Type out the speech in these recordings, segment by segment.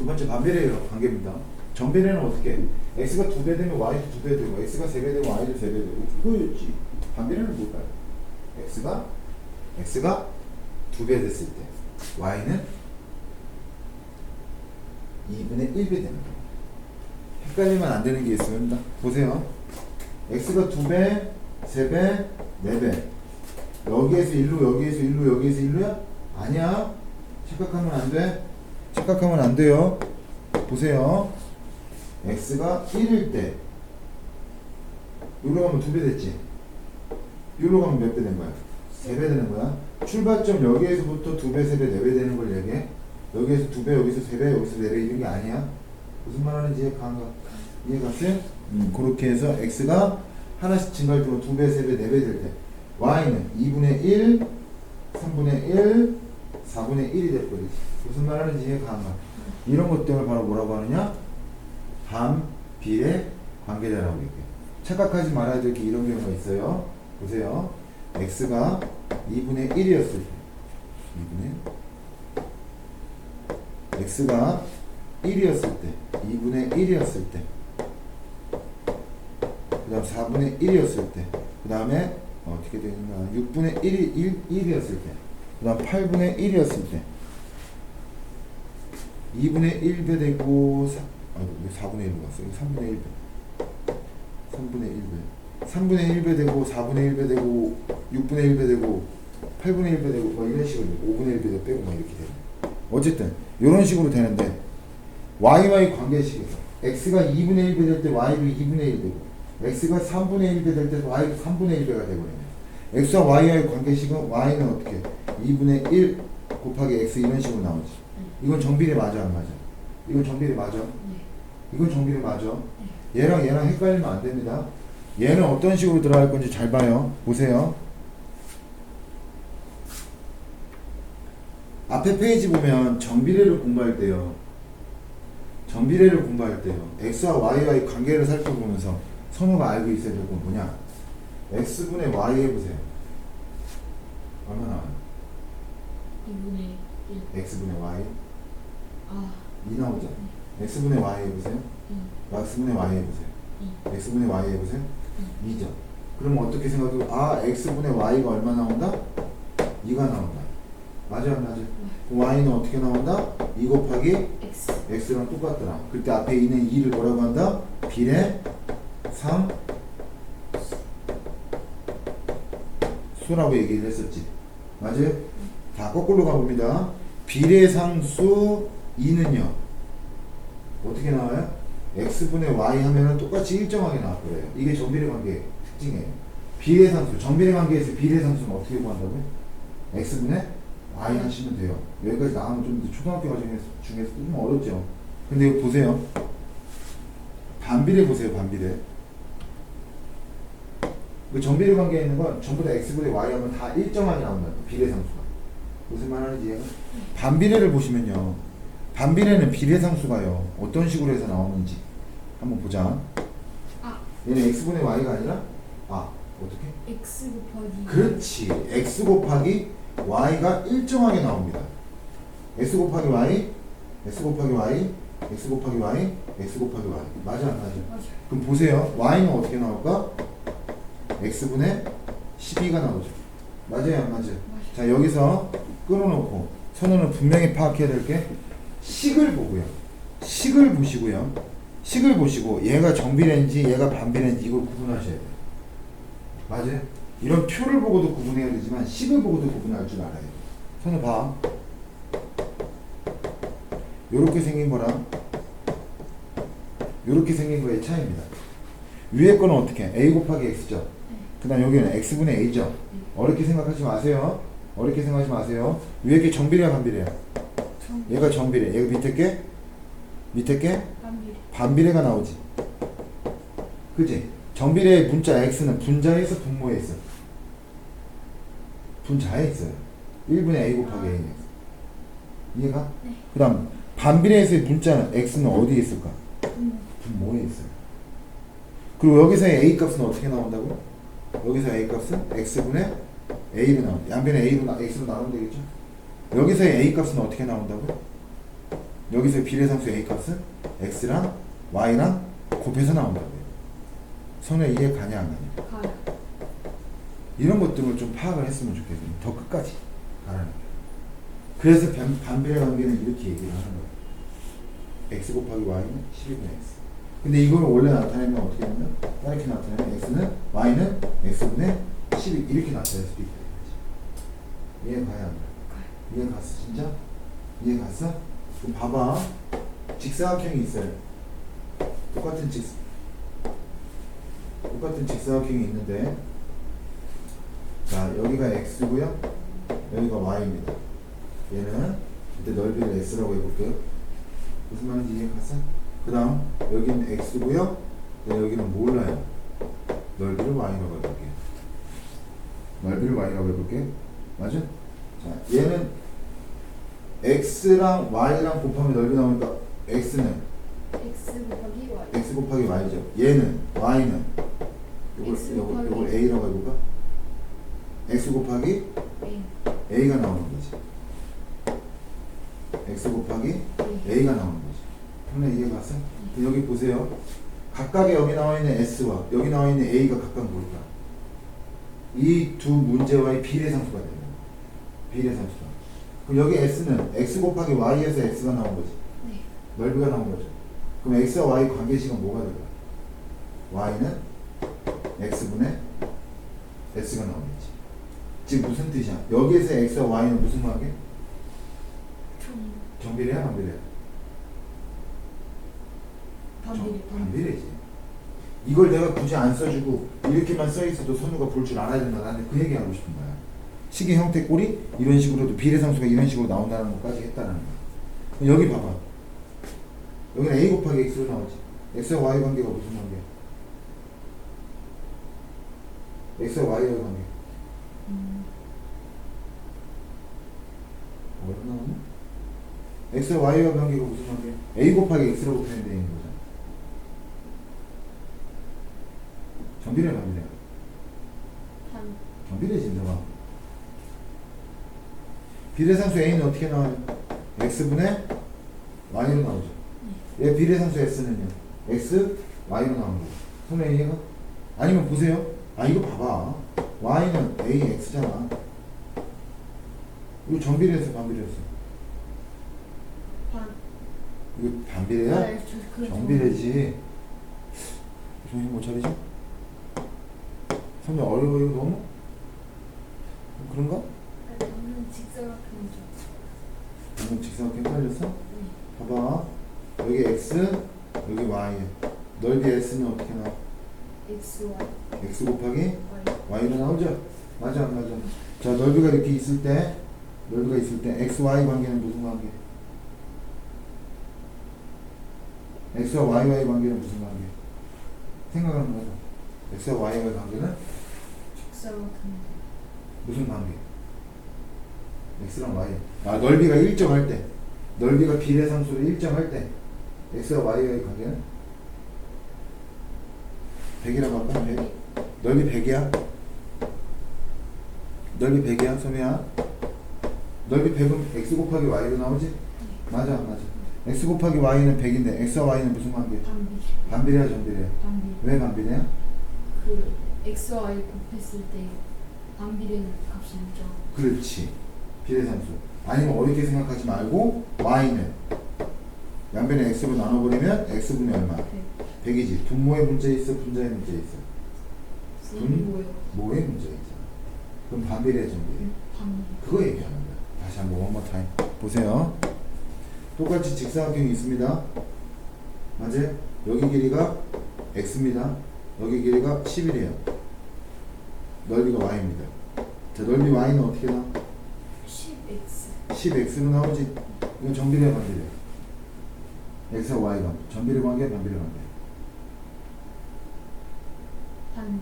두 번째 반비례 관계입니다. 정비례는 어떻게? x가 두 배 되면 y도 두 배 되고 x가 세 배 되면 y도 세 배 되고 이거였지. 반비례는 뭘까요? x가 x가 두 배 됐을 때 y는 2분의 1배 되는 거예요. 헷갈리면 안 되는 게 있습니다. 보세요. x가 두 배, 세 배, 네 배. 여기에서 1루, 여기에서 1루, 여기에서 1루야? 아니야. 착각하면 안 돼. 착각하면 안 돼요. 보세요. x가 1일 때 여기로 가면 두배 됐지? 여기로 가면 몇 배 된 거야? 세배 되는 거야. 출발점 여기에서부터 두 배, 세 배, 네배 되는 걸 얘기해. 여기에서 두 배, 여기서 세 배, 여기서 네배 이런 게 아니야. 무슨 말 하는지 이해 가가 이해 갔어요? 음, 그렇게 해서 x가 하나씩 증가할 두 배, 세 배, 네배될 때 y는 2분의 1, 3분의 1, 4분의 1이 될 거지. 무슨 말 하는지 이해 가가 이런 것들을 바로 뭐라고 하느냐? 반 비례 관계자라고 얘기해요. 착각하지 말아야 될 게 이런 경우가 있어요. 보세요. x가 2분의 1이었을 때 2분의 x가 1이었을 때 2분의 1이었을 때 그 다음 4분의 1이었을 때 그 다음에 어떻게 되는가 6분의 1이 1, 1이었을 때 그 다음 8분의 1이었을 때 2분의 1배 되고 4, 아, 왜 4분의 1로 갔어? 이거 3분의 1배 3분의 1배 3분의 1배 되고 4분의 1배 되고 6분의 1배 되고 8분의 1배 되고 막 이런 식으로 5분의 1배 빼고 막 이렇게 되는 어쨌든 이런 식으로 되는데 YY 관계식에서 X가 2분의 1배 될 때 Y도 2분의 1 되고 X가 3분의 1배 될 때 Y도 3분의 1배가 되버리네 X와 YY 관계식은 Y는 어떻게 2분의 1 곱하기 X 이런 식으로 나오지 이건 정비례 맞아 안 맞아? 이건 정비례 맞아? 네. 이건 정비례 맞아? 얘랑 얘랑 헷갈리면 안 됩니다. 얘는 어떤 식으로 들어갈 건지 잘 봐요. 보세요. 앞에 페이지 보면 정비례를 공부할 때요. 정비례를 공부할 때요. x와 y와의 관계를 살펴보면서 선우가 알고 있어야 될건 뭐냐? X분의 y 해보세요. 얼마 나와요? 2분의 1. x분의 y 아, 2 나오죠? x분의 y 해보세요. 2. x분의 y 해보세요. 2. x분의 y 해보세요. 2죠. 그러면 어떻게 생각해요? 아, x분의 y가 얼마 나온다? 2가 나온다. 맞아요, 안 맞아요? 그럼 y는 어떻게 나온다? 2 곱하기 X. x랑 똑같더라. 그때 앞에 있는 2를 뭐라고 한다? 비례 3 수라고 얘기를 했었지. 맞아요? 다 거꾸로 가봅니다. 비례상수 2는요. 어떻게 나와요? x분의 y 하면은 똑같이 일정하게 나올 거예요. 이게 정비례 관계 특징이에요. 비례상수, 정비례 관계에서 비례상수는 어떻게 구한다고요? x분의 y 하시면 돼요. 여기까지 나오면 좀 초등학교 과정에서 중에서 좀 어렵죠. 근데 이거 보세요. 반비례 보세요, 반비례. 그 정비례 관계에 있는 건 전부 다 x분의 y 하면 다 일정하게 나온다. 비례 상수가. 무슨 말 하는지 이해가? 반비례를 보시면요. 반비례는 비례 상수가요. 어떤 식으로 해서 나오는지 한번 보자. 아, 얘는 x분의 y가 아니라 아 어떻게? X 곱하기. 그렇지. x 곱하기 y가 일정하게 나옵니다. x 곱하기 y, x 곱하기 y, x 곱하기 y, x 곱하기 y. 맞아 안 맞아? 맞아. 그럼 보세요. y는 어떻게 나올까? X분의 12가 나오죠. 맞아요 안 맞아요? 맞아. 자 여기서 끊어놓고 선우는 분명히 파악해야 될 게 식을 보고요. 식을 보시고요. 식을 보시고 얘가 정비례인지 얘가 반비례인지 이걸 구분하셔야 돼요. 맞아요? 이런 표를 보고도 구분해야 되지만 식을 보고도 구분할 줄 알아요. 선우 봐. 요렇게 생긴 거랑 요렇게 생긴 거의 차이입니다. 위에 거는 어떻게? 해? a 곱하기 x죠. 그 다음 여기는 x분의 a죠. 어렵게 생각하지 마세요. 어렵게 생각하지 마세요. 위에 게 정비례야 반비례야? 정. 얘가 정비례. 얘가 밑에 게 밑에 게 반비례. 반비례가 나오지. 그지? 정비례의 문자 x는 분자에서 분모에 있어. 분자에 있어요. 1분의 a 곱하기 a x. 이해가? 네. 그 다음 반비례에서의 문자는 x는 어디에 있을까? 분모. 분모에 있어요. 그리고 여기서의 a 값은 어떻게 나온다고? 여기서 a 값은 x분의 a로 나온 양변에 a로 나, x로 나오면 되겠죠? 여기서의 a 값은 어떻게 나온다고? 여기서 비례상수 A 값은 x랑 y랑 곱해서 나온다고요. 선에 이해 가냐 안 가냐. 가요. 이런 것들을 좀 파악을 했으면 좋겠어요. 더 끝까지 가라는 거예요. 그래서 반, 반비례 관계는 이렇게 얘기를 하는 거예요. x 곱하기 y는 12분의 x. 근데 이걸 원래 나타내면 어떻게 하냐면 이렇게 나타내면 x는 y는 x분의 12 이렇게 나타낼 수도 있다. 이해 가야 안 가? 이해 갔어 진짜? 이해 갔어? 그럼 봐봐. 직사각형이 있어요. 똑같은 직 똑같은 직사각형이 있는데 자 여기가 x고요 여기가 y입니다 얘는 이때 넓이를 x라고 해볼게요 무슨 말인지 이해 갔어? 그 다음 여기는 x고요 네, 여기는 몰라요 넓이를 y라고 해볼게요 넓이를 y라고 해볼게요 맞아? 자 얘는 x랑 y랑 곱하면 넓이 나오니까 x는 x 곱하기 y. x 곱하기 y죠 얘는 y는 요걸, X 요걸, 요걸 a라고 해볼까? x 곱하기 a. a가 나오는 거지. x 곱하기 a. a가 나오는 거지. 형네 이해 갔어? 그럼 여기 보세요. 각각의 여기 나와 있는 s와 여기 나와 있는 a가 각각 뭘까? 이 두 문제와의 비례상수가 되는. 비례상수가. 그럼 여기 s는 x 곱하기 y에서 x가 나온 거지. 네. 넓이가 나온 거죠. 그럼 x와 y 관계식은 뭐가 될까? y는 x분의 s가 나오겠지. 지금 무슨 뜻이야? 여기에서 x와 y는 무슨 관계? 좀 정비례야, 반비례야? 반비례. 정- 반비례. 반비례지. 이걸 내가 굳이 안 써주고 이렇게만 써 있어도 선우가 볼 줄 알아야 된다. 나는 그 얘기 하고 싶은 거야. 식의 형태 꼴이 이런 식으로도 비례상수가 이런 식으로 나온다는 것까지 했다는 거야. 여기 봐봐. 여기는 a 곱하기 x로 나오지. x와 y 관계가 무슨 관계야? x와 y의 관계. 음, 나오냐? x와 y와 관계가 무슨 관계야? a 곱하기 x로 곱하면 되는 거잖 아. 정비례 반비례. 반. 정비례지 너가. 비례상수 a는 어떻게 나와요? x분의 y로 나오죠. 얘 비례상수 s는요. x, y로 나오는 거고. 손에 이해가? 아니면 보세요. 아 이거 봐봐. y는 a, x잖아. 이거 정비례에서 반비례였어. 반. 이거 반비례야? 네, 저- 그 정비례지. 정신 못 차리죠? 선배 어려워 이거 너무? 그런가? 아, 저는 직사각 형이죠. 이건 직사각형 헷갈렸어? 네. 봐봐. 여기 x, 여기 y. 넓이 s는 어떻게 나와? x y x 곱하기 y. y로 나오죠? 맞아, 안 맞아. 자, 넓이가 이렇게 있을 때, 넓이가 있을 때 x, y 관계는 무슨 관계? x와 y와의 관계는 무슨 관계? 생각하는 거죠. X와 y와의 관계는 직사각형. 무슨 관계? x랑 y. 아, 넓이가 일정할 때, 넓이가 비례상수로 일정할 때, x와 y와의 관계는 100이라고 할까? 100? 넓이 100이야? 넓이 100이야, 소미야? 넓이 100은 x 곱하기 y로 나오지? 맞아, 안 맞아. x 곱하기 y는 100인데 x와 y는 무슨 관계? 반비례. 반비례야, 정비례야? 왜 반비례야? 그 x y 곱했을 때 반비례는 값이 있죠. 그렇지. 비례상수. 아니면 어렵게 생각하지 말고 y는 양변에 x로 나눠버리면 x분의 얼마? 100. 100이지. 분모의 문제 있어, 분자의 문제 있어. 분? 뭐예요? 모의 문제 있잖아. 그럼 반비례, 정비례. 반비례. 그거 얘기하는 거야. 다시 한번 원more 타임 보세요. 똑같이 직사각형이 있습니다. 맞아요? 여기 길이가 x입니다. 여기 길이가 10이래요. 넓이가 y입니다. 자, 넓이 y는 어떻게 나와? 10x. 10x로 나오지. 이건 정비례 반비례. x와 y가 정비례 관계, 반비례 관계. 반.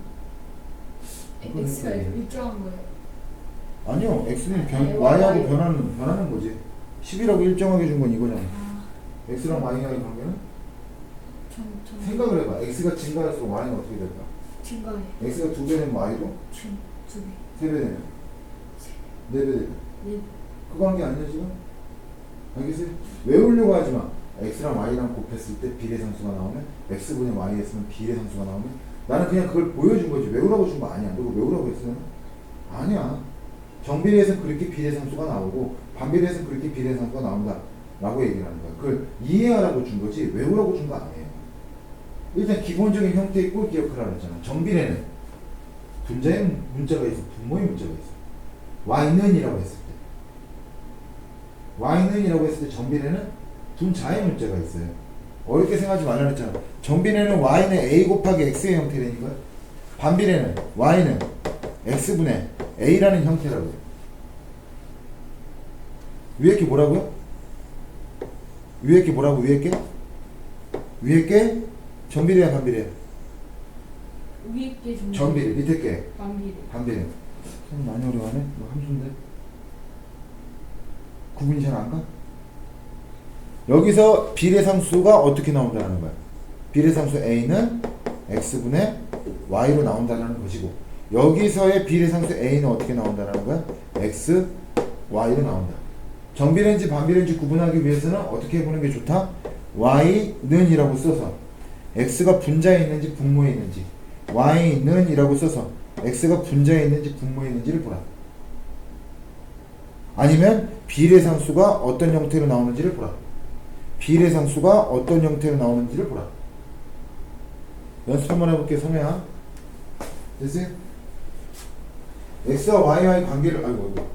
x가 헷갈려. 일정한 거예요. 아니요, x는 변, 네, y하고. 변하는 변하는 거지. 10이라고 일정하게 준 건 이거잖아. 아, x랑 y와의 관계는 전, 전. 생각을 해봐. x가 증가할수록 y는 어떻게 될까? 증가해. x가 두배 되면 y도 증, 두 배. 세배 되면 네배 네. 그 관계 아니야 지금? 알겠어요? 외우려고 하지 마. x랑 y랑 곱했을 때 비례상수가 나오면 x분의 y 했으면 비례상수가 나오면 나는 그냥 그걸 보여준 거지 외우라고 준 거 아니야. 너가 외우라고 했어? 아니야. 정비례에서 그렇게 비례상수가 나오고 반비례에서 그렇게 비례상수가 나온다. 라고 얘기를 하는 거야. 그걸 이해하라고 준 거지 외우라고 준 거 아니에요. 일단 기본적인 형태의 꼴 기억하라 그랬잖아. 정비례는 분자의 문자가 있어. 분모의 문자가 있어. y는 이라고 했을 때. y는 이라고 했을 때 정비례는 분자의 문자가 있어요. 어렵게 생각하지 말라 그랬잖아. 정비례는 y는 a 곱하기 x의 형태라니까. 반비례는 y는 x분의 a라는 형태라고 요. 위에 게 뭐라고요? 위에 게 뭐라고 위에 게? 위에 게 정비례야 반비례야? 위에 게 좀. 정비례 밑에 게 반비례. 반비례. 참 많이 어려워하네. 이거 함수인데. 구분이 잘 안 가? 여기서 비례상수가 어떻게 나온다는 거야? 비례상수 a는 x분의 y로 나온다는 것이고 여기서의 비례상수 a는 어떻게 나온다는 거야? x, y로 나온다. 정비례인지 반비례인지 구분하기 위해서는 어떻게 해보는 게 좋다? y는 이라고 써서 x가 분자에 있는지 분모에 있는지 y는이라고 써서 x가 분자에 있는지 분모에 있는지를 보라. 아니면 비례상수가 어떤 형태로 나오는지를 보라. 비례상수가 어떤 형태로 나오는지를 보라. 연습 한번 해볼게, 성혜야. 됐어요? x와 y와의 관계를, 아이고, 아이고.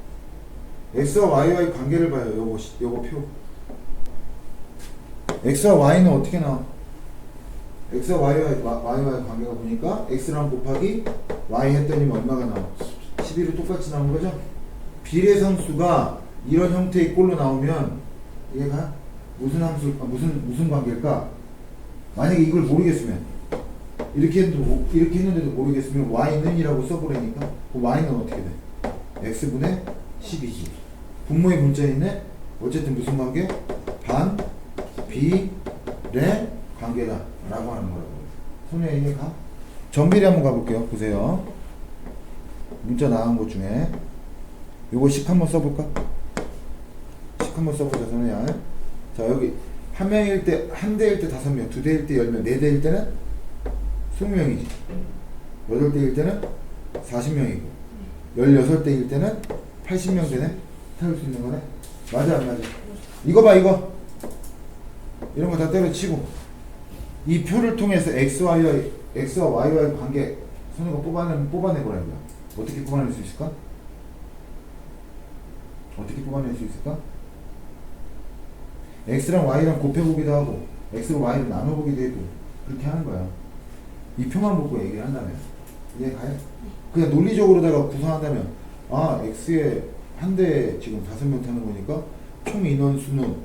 x와 y와의 관계를 봐요. 요거, 시- 요거 표. x와 y는 어떻게 나와? X와 y와의, 와- y와의 관계가 보니까 x랑 곱하기 y 했더니 얼마가 나와? 11이 똑같이 나온 거죠? 비례상수가 이런 형태의 꼴로 나오면 얘가 무슨 함수, 아, 무슨 무슨 관계일까? 만약에 이걸 모르겠으면 이렇게 했는데도 모- 이렇게 했는데도 모르겠으면 y는 이라고 써버리니까 그 y는 어떻게 돼? x분의 12지. 분모의 문자에 있네. 어쨌든 무슨 관계? 반, 비, 레 관계다 라고 하는 거라고. 손에 이해 가? 정비례 한번 가볼게요. 보세요. 문자 나온 것 중에 요거 식 한번 써볼까? 식 한번 써보자 선우야 자 여기 한 명일 때 한 대일 때 다섯 명, 두 대일 때 열 명, 네 대일 때는 스무 명이지 여덟 대일 때는 사십 명이고 열여섯 대일 때는 팔십 명 되네 태울 수 있는 거네 맞아 안 맞아 이거 봐 이거 이런 거 다 때려치고 이 표를 통해서 xy와 x와 y와의 관계 선우가 뽑아내 뽑아내보라는 거야 어떻게 뽑아낼 수 있을까? 어떻게 뽑아낼 수 있을까? x랑 y랑 곱해보기도 하고 x로 y를 나눠보기도 해도 그렇게 하는 거야. 이 표만 보고 얘기를 한다면 이해 가요? 그냥 논리적으로다가 구성한다면 아 x에 한 대에 지금 다섯 명 타는 거니까 총 인원 수는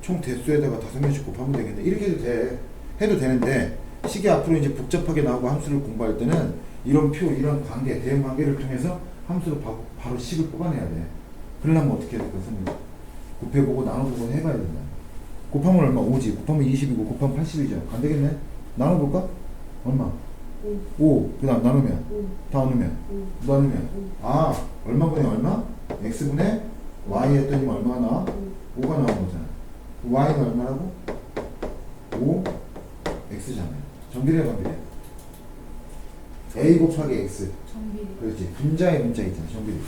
총 대수에다가 다섯 명씩 곱하면 되겠네. 이렇게 해도 돼. 해도 되는데 식이 앞으로 이제 복잡하게 나오고 함수를 공부할 때는 이런 표 이런 관계 대응 관계를 통해서 함수로 바, 바로 식을 뽑아내야 돼. 그러려면 어떻게 해야 될까 선생님? 곱해보고 나눠보고 해봐야 된다. 곱하면 얼마? 5지. 곱하면 20이고 곱하면 80이죠. 안 되겠네? 나눠볼까? 얼마? 5, 5 그 다음 나누면? 5, 다 나누면? 5, 나누면? 아 얼마분의 얼마? x분의 y 했더니? 5. 5가 나온 거잖아 y는 얼마라고? 5 x잖아요 정비례 반비례 a 곱하기 x 정비례. 그렇지 분자의 문자 있잖아 정비례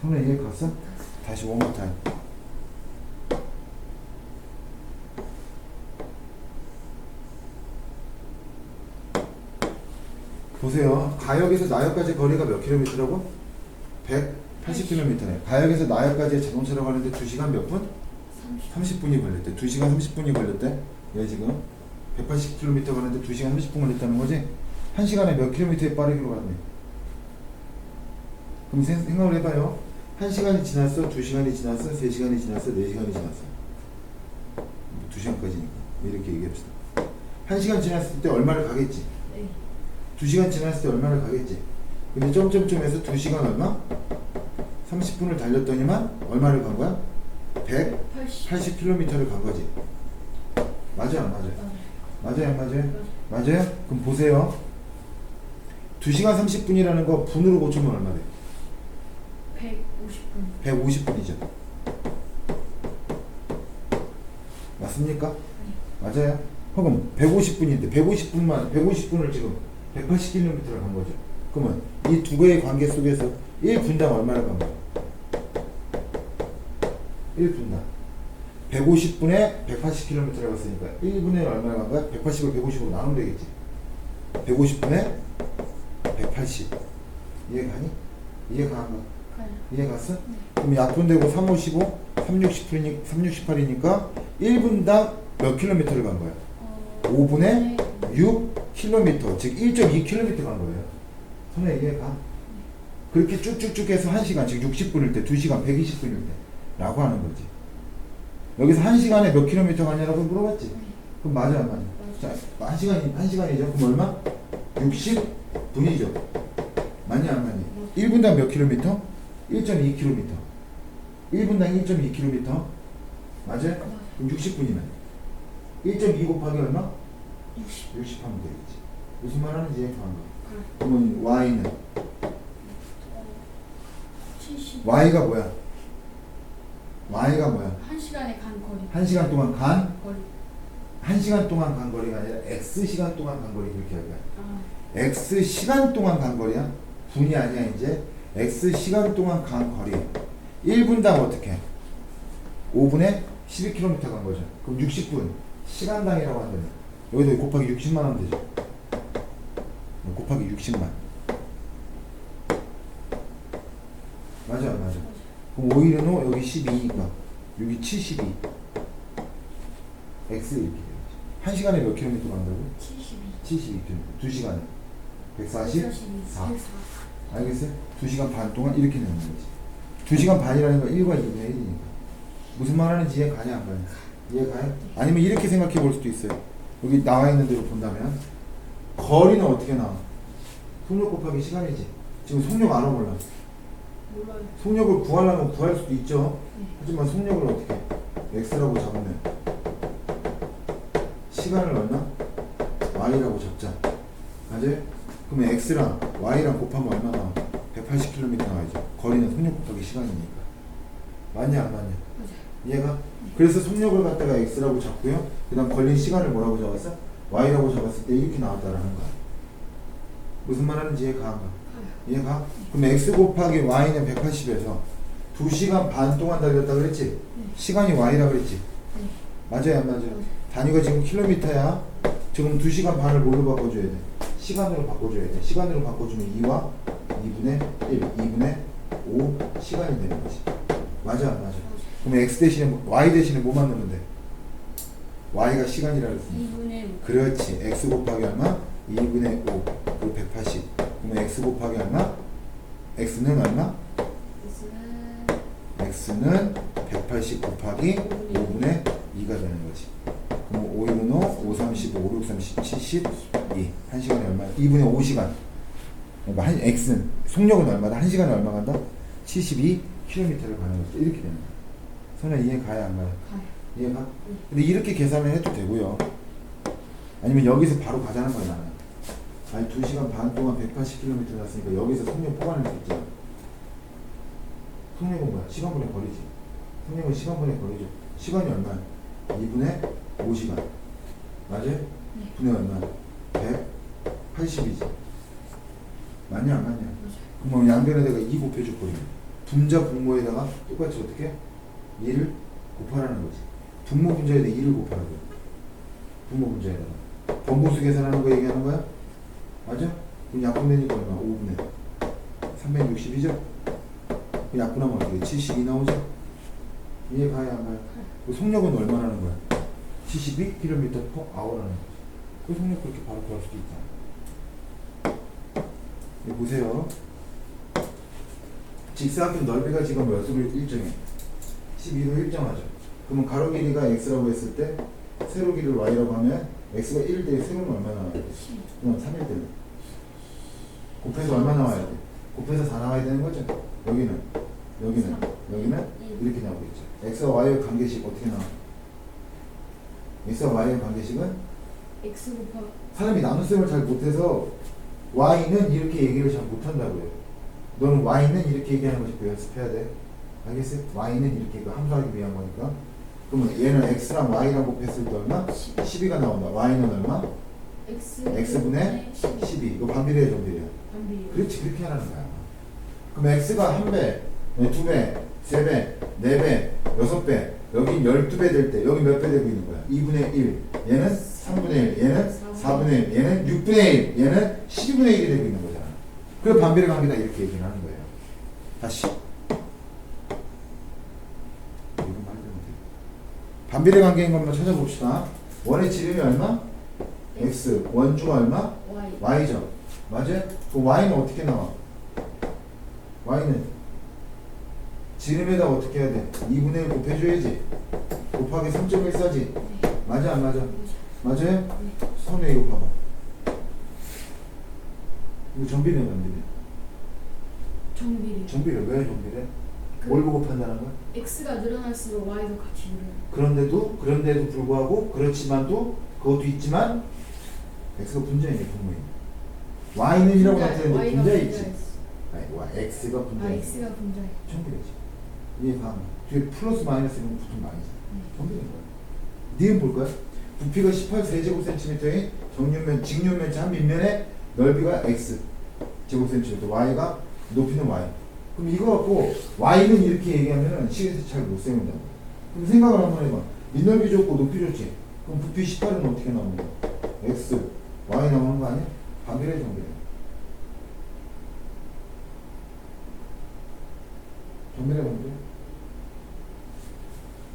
성래 이해 갔어? 다시 원more time 보세요 가역에서 나역까지 거리가 몇 킬로미터라고? 180km네 가역에서 나역까지 자동차로 가는데 2시간 몇 분? 30. 30분이 걸렸대 2시간 30분이 걸렸대 얘 지금 180km 가는데 2시간 30분 걸렸다는 거지? 1시간에 몇 킬로미터에 빠르기로 갔네 그럼 생- 생각을 해봐요 1시간이 지났어 2시간이 지났어 3시간이 지났어 4시간이 지났어 2시간까지니까 이렇게 얘기합시다 1시간 지났을 때 얼마를 가겠지 네. 2시간 지났을 때 얼마를 가겠지 근데 점점점에서 2시간 얼마? 30분을 달렸더니만 얼마를 간 거야? 100 80. 80km를 간 거지. 맞아요, 안 맞아요? 아, 맞아요, 안 맞아요? 맞- 맞아요? 그럼 보세요. 2시간 30분이라는 거 분으로 고치면 얼마 돼? 150분. 150분이죠. 맞습니까? 맞아요. 혹은 150분인데 150분만 150분을 지금 180km를 간 거죠. 그러면 이 두 개의 관계 속에서 1분당 얼마를 간 거야? 1분당 150분에 180km를 갔으니까 1분에 얼마를 간 거야? 180을 150으로 나누면 되겠지. 150분에 180 이해가니? 이해가 안 가? 가요. 이해 갔어? 그럼 약분되고 3, 5, 15, 3, 60, 3, 68이니까 1분당 몇 킬로미터를 간 거야? 어, 5분의 네. 6 킬로미터, 즉1.2 킬로미터 간 거예요. 선에 이해가? 그렇게 쭉쭉쭉 해서 1시간, 즉 60분일 때, 2시간, 120분일 때 라고 하는 거지. 여기서 1시간에 몇 킬로미터 가냐라고 물어봤지? 네. 그럼 맞아, 안 맞아? 자, 1시간이, 1시간이죠? 그럼 얼마? 60분이죠? 맞냐, 안 맞냐? 1분당 몇 킬로미터? 1.2km. 1분당 1.2km. 맞아요? 그럼 60분이면 1.2 곱하기 얼마? 60. 60 하면 되겠지. 무슨 말 하는지. 가요. 그러면 y는 어, 70. y가 뭐야? Y가 뭐야? 한 시간에 간 거리. 1시간 동안 간 거리. 1시간 동안 간 거리가 아니라 x 시간 동안 간 거리 그렇게 할 거야. 아, x 시간 동안 간 거리야. 분이 아니야 이제. x 시간 동안 간 거리. 1분당 어떻게? 5분에 12km 간 거죠. 그럼 60분 시간당이라고 한다면 여기서 곱하기 60만 하면 되죠. 곱하기 60만. 맞아, 안 맞아. 그럼 5일은 5 여기 12니까 여기 72. x 이렇게. 한 시간에 몇 킬로미터 간다고? 72. 72km. 2 시간에 140. 144. 4. 알겠어요? 2시간 반 동안 이렇게 내는 거지. 2시간 반이라는 건 1과 2분의 1이니까. 무슨 말 하는지 이해 가냐, 안 가냐? 이해 가요? 아니면 이렇게 생각해 볼 수도 있어요. 여기 나와 있는 대로 본다면, 거리는 어떻게 나와? 속력 곱하기 시간이지. 지금 속력 알아 몰라? 속력을 구하려면 구할 수도 있죠. 네. 하지만 속력을 어떻게? x라고 잡으면 시간을 얼마? y라고 잡자. 맞아요? 그러면 x랑 y랑 곱하면 얼마 나와? 180km 나와야죠. 거리는 속력 곱하기 시간이니까. 맞냐 안 맞냐? 이해가? 그래서 속력을 갖다가 x라고 잡고요. 그다음 걸린 시간을 뭐라고 잡았어? y라고 잡았을 때 이렇게 나왔다라는 거야. 무슨 말 하는지 이해가 안 가? 이해가? 그럼 x 곱하기 y는 180에서 2시간 반 동안 달렸다 그랬지? 네. 시간이 y라 그랬지? 네. 맞아요 안 맞아요? 맞아요. 단위가 지금 킬로미터야 지금 2시간 반을 뭘로 바꿔줘야 돼? 시간으로 바꿔줘야 돼 시간으로 바꿔주면 2와 2분의 1, 2분의 5 시간이 되는 거지 맞아 안 맞아? 그럼 x 대신에 뭐- y 대신에 뭐만 넣으면 돼? y가 시간이라 그랬으니까 2분의 5. 그렇지 x 곱하기 얼마? 2분의 5 그리고 180 그러면 x 곱하기 얼마? x는 얼마? X는 x는 180 곱하기 5분의 2가 되는 거지. 그럼 5 1은 5, 5 30, 5 6 30, 72. 1시간에 얼마? 2분의 5시간. 그러니까 한 x는 속력은 얼마다? 1시간에 얼마 간다? 72km를 가는 거지. 이렇게 되는 거야. 선아 이해 가야 안 가야? 가요. 이해가? 네. 근데 이렇게 계산을 해도 되고요. 아니면 여기서 바로 가자는 거야 나는. 아니 2시간 반 동안 180km 갔으니까 여기서 속력 뽑아낼 수 있잖아. 속력은 뭐야? 시간분의 거리지. 속력은 시간분의 거리죠. 시간이 얼마야? 2분의 5시간. 맞아요? 네. 분의 얼마? 180이지. 맞냐 안 맞냐? 그럼 양변에다가 2 곱해줄 거리면 분자 분모에다가 똑같이 어떻게? 2를 곱하라는 거지. 분모 분자에다 2를 곱하라고. 분모 분자에다가. 번분수 계산하는 거 얘기하는 거야? 맞아? 그럼 약분되니까 얼마? 5분의 360이죠? 그 약분하면 어떻게? 72 나오죠? 이해 가야 안 가요? 그 속력은 얼마라는 거야? 72km per hour라는 거지. 그 속력 그렇게 바로 구할 수도 있다. 여기 보세요. 직사각형 넓이가 지금 몇 수로 일정해? 12로 일정하죠. 그러면 가로 길이가 x라고 했을 때 세로 길이를 y라고 하면 x가 1대 세로는 얼마 나와야 돼? 10. 그럼 3일 되네. 곱해서 얼마 나와야 돼? 곱해서 4 나와야 되는 거죠? 여기는 여기는 여기는 이렇게 나오고 있죠. x와 y의 관계식 어떻게 나와? x와 y의 관계식은 X 곱하기 사람이 나눗셈을 잘 못해서 y는 이렇게 얘기를 잘 못한다고요. 너는 y는 이렇게 얘기하는 거 자꾸 연습해야 돼. 알겠어요? y는 이렇게 함수하기 위한 거니까 그러면 얘는 x랑 y랑 곱했을 때 얼마? 12가 나온다. y는 얼마? X x분의 12. 이거 반비례 정비례. 반비례. 그렇지 그렇게 하라는 거야. 그럼 x가 한 배, 네, 두 배, 세 배, 네 배, 여섯 배, 여기 열두 배될 때 여기 몇 배 되고 있는 거야? 2분의 1, 얘는 3분의 1, 얘는 4분의 1, 얘는 6분의 1, 얘는 12분의 1이 되고 있는 거잖아. 그래서 반비례 관계다 이렇게 얘기를 하는 거예요. 다시. 이거 말대로 돼. 반비례 관계인 것만 찾아봅시다. 원의 지름이 얼마? x, 원주가 얼마? Y. y죠. 맞아요? 그 y는 어떻게 나와? y는 지름에다 어떻게 해야 돼? 2분의 1 곱해줘야지. 곱하기 3.1 싸지. 네. 맞아 안 맞아? 맞아요? 네. 선우 이거 봐봐. 이거 정비례 정비례. 정비례. 정비례 왜 정비례? 그- 뭘 보고 판단한 거야? X가 늘어날수록 Y도 같이 늘어요. 그런데도 그런데도 불구하고 그렇지만도 그것도 있지만 x가 분자이네 분모인. y는 이라고 분자, 나타내는데 Y가 분자 있지. 분자였어. 아니 와 x가 분자. 아 X가 분자예요. 정비례지. 이해가 뒤에 플러스 마이너스는 붙으면 아니지. 네. 정비례인 거야. 니은 볼까요? 부피가 18 세제곱센티미터의 정육면 직육면체 한 밑면의 넓이가 x 제곱센티미터, y가 높이는 y. 그럼 이거 갖고 y는 이렇게 얘기하면은 시에서 잘 못 세운다. 그럼 생각을 한번 해봐. 밑넓이 좁고 높이 좁지. 그럼 부피 18은 어떻게 나오는 거야? x, y 나오는 거 아니야? 반비례 정비례. 정비례 반비례.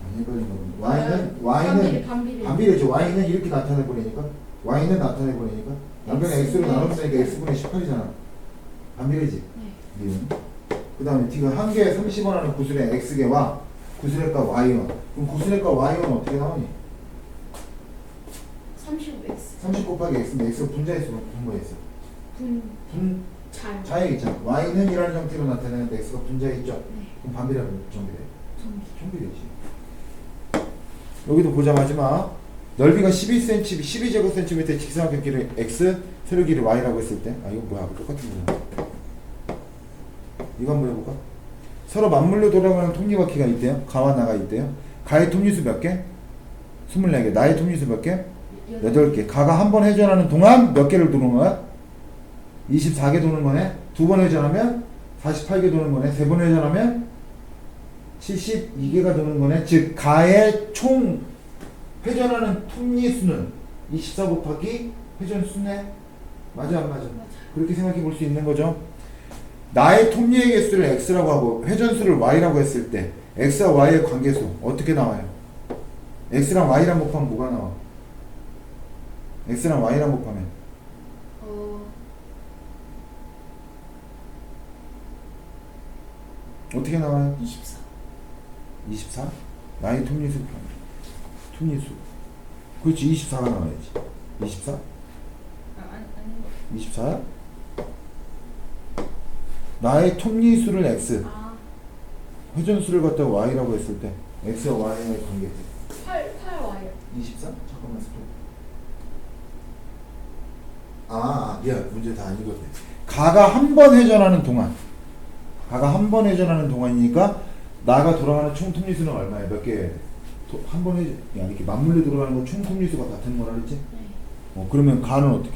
안 헷갈린 거군. y는 반비례 y는 반비례. 반비례죠. y는 이렇게 나타내 버리니까 y는 나타내 버리니까 양변에 X x로 나눴으니까 x분의 18이잖아. 반비례지. 네. 그 다음에 t가 한 개에 30원 하는 구슬의 x개와 구슬의 값 y원. 그럼 구슬의 값 y원 어떻게 나오니? 35X. 30 곱하기 x인데 x가 분자일수록 분모했어. 분 분 잘. 자에 있잖아. y는 이라는 형태로 나타내는데 x가 분자에 있죠. 네. 그럼 반비례하고 정비례. 정비. 정비례지. 여기도 보자 마지막 넓이가 12cm, 12제곱센티미터 직사각형 길이 x, 세로 길이 y라고 했을 때, 아 이거 뭐야 똑같은 거야. 이거 한번 해볼까? 서로 맞물려 돌아가는 톱니바퀴가 있대요. 가와 나가 있대요. 가의 톱니수 몇 개? 24개. 나의 톱니수 몇 개? 8개. 가가 한 번 회전하는 동안 몇 개를 도는 거야? 24개 도는 거네. 두 번 회전하면 48개 도는 거네. 세 번 회전하면 72개가 도는 거네. 즉 가의 총 회전하는 톱니 수는 24 곱하기 회전 수네. 맞아 안 맞아? 맞아. 그렇게 생각해 볼 수 있는 거죠. 나의 톱니의 개수를 x라고 하고 회전수를 y라고 했을 때 x와 y의 관계수 어떻게 나와요? x랑 y랑 곱하면 뭐가 나와? x랑 y랑 곱하면 어 어떻게 나와요? 24. 24? 나의 톱니수 톱니수 그렇지 24가 나와야지 24? 아 아니 아니. 24야? 나의 톱니수를 x 아 회전수를 갖다가 y라고 했을 때 x와 y의 관계 8, 8 Y요. 24? 잠깐만 스톱 아 미안 문제 다안 읽었네 가가 한 번 회전하는 동안 가가 한 번 회전하는 동안이니까 나가 돌아가는 총 톱니수는 얼마야? 몇 개? 한 번 회전 야 이렇게 맞물려 돌아가는 거총 톱니수가 같은 거라 그랬지? 네. 어 그러면 가는 어떻게?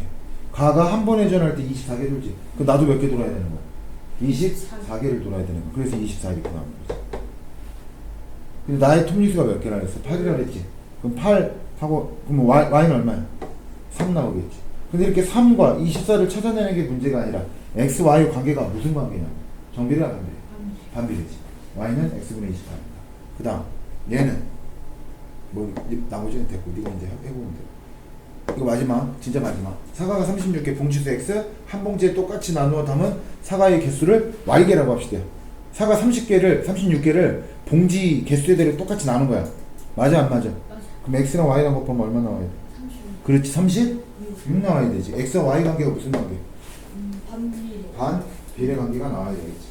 가가 한 번 회전할 때 24개 돌지 그 나도 몇 개 돌아야 되는 거야? 24개를 돌아야 되는 거야 그래서 24 이렇게 나오는 거지 근데 나의 톱니수가 몇 개라 그랬어? 8이라 그랬지. 그럼 8 하고 y, y는 얼마야? 3 나오겠지. 근데 이렇게 3과 24를 찾아내는 게 문제가 아니라 x, y 관계가 무슨 관계냐? 정비례야 반비례 반비례. 반비례지. Y는 x분의 24입니다. 그 다음 얘는 뭐 이- 나머지는 됐고 네가 이제 해보면 돼. 이거 마지막 진짜 마지막. 사과가 36개 봉지수 x 한 봉지에 똑같이 나누어 담은 사과의 개수를 y개라고 합시다 사과 30개를 36개를 봉지 개수대로 똑같이 나눈 거야 맞아 안 맞아? 맞아. 그럼 x랑 y랑 곱하면 얼마 나와야 돼? 30. 그렇지 30? 음. 6 나와야 되지 x와 y 관계가 무슨 관계? 음 반 비례. 반 비례 관계가 나와야 되겠지